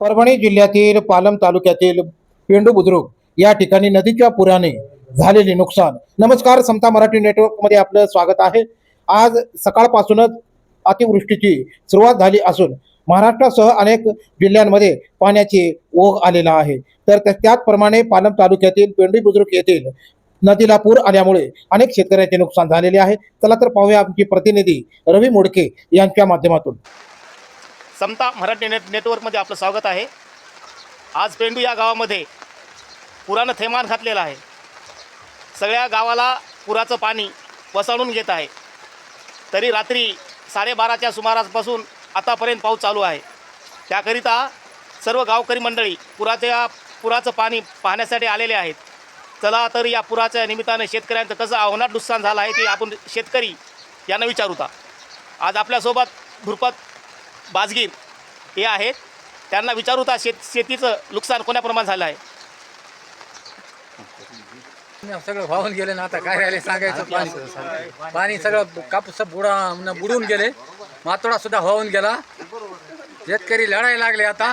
परभणी जिल्ह्यातील पालम तालुक्यातील पेंडू बुद्रुक या ठिकाणी नदीच्या पुराने झालेले नुकसान. नमस्कार समता मराठी नेटवर्कमध्ये आपलं स्वागत आहे. आज सकाळपासूनच अतिवृष्टीची सुरुवात झाली असून महाराष्ट्रासह अनेक जिल्ह्यांमध्ये पाण्याची ओघ आलेला आहे. तर त्याचप्रमाणे पालम तालुक्यातील पेंडू बुद्रुक येथील नदीला पूर आल्यामुळे अनेक शेतकऱ्यांचे नुकसान झालेले आहे. चला तर पाहूया आमची प्रतिनिधी रवी मोडके यांच्या माध्यमातून. समता मराठी नेट नेटवर्कमध्ये आपलं स्वागत आहे. आज पेंडू या गावामध्ये पुरानं थैमान घातलेलं आहे. सगळ्या गावाला पुराचं पाणी वसाळून घेत आहे. तरी रात्री साडेबाराच्या सुमारापासून आतापर्यंत पाऊस चालू आहे. त्याकरिता सर्व गावकरी मंडळी पुराच्या पुराचं पाणी पाहण्यासाठी आलेले आहेत. चला तर या पुराच्या निमित्ताने शेतकऱ्यांचं कसं आव्हानात नुकसान झालं आहे ते आपण शेतकरी यांना विचारूता. आज आपल्यासोबत धुरपत बाजगीर हे आहेत. त्यांना विचारू विचारूता शेत शेतीचं नुकसान कोण्या प्रमाणात झालं आहे? सगळं वाहून गेले ना आता काय राहिले सांगायचं? पाणी पाणी सगळं कापूस बुडा न बुडून गेले. मातोडा सुद्धा वाहून गेला. शेतकरी लढाई लागले आता.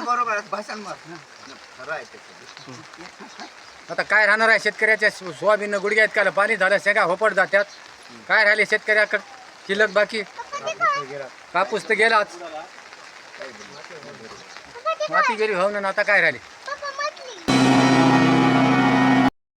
आता काय राहणार आहे शेतकऱ्याच्या सो- सोयाबीन गुडघ्यात? का पाणी झालं सगळ्या होपट जात्यात. काय राहिले शेतकऱ्याकडे? शिल्लक बाकी? कापूस तर गेलाच. माती गेली हो ना आता काय राहिले?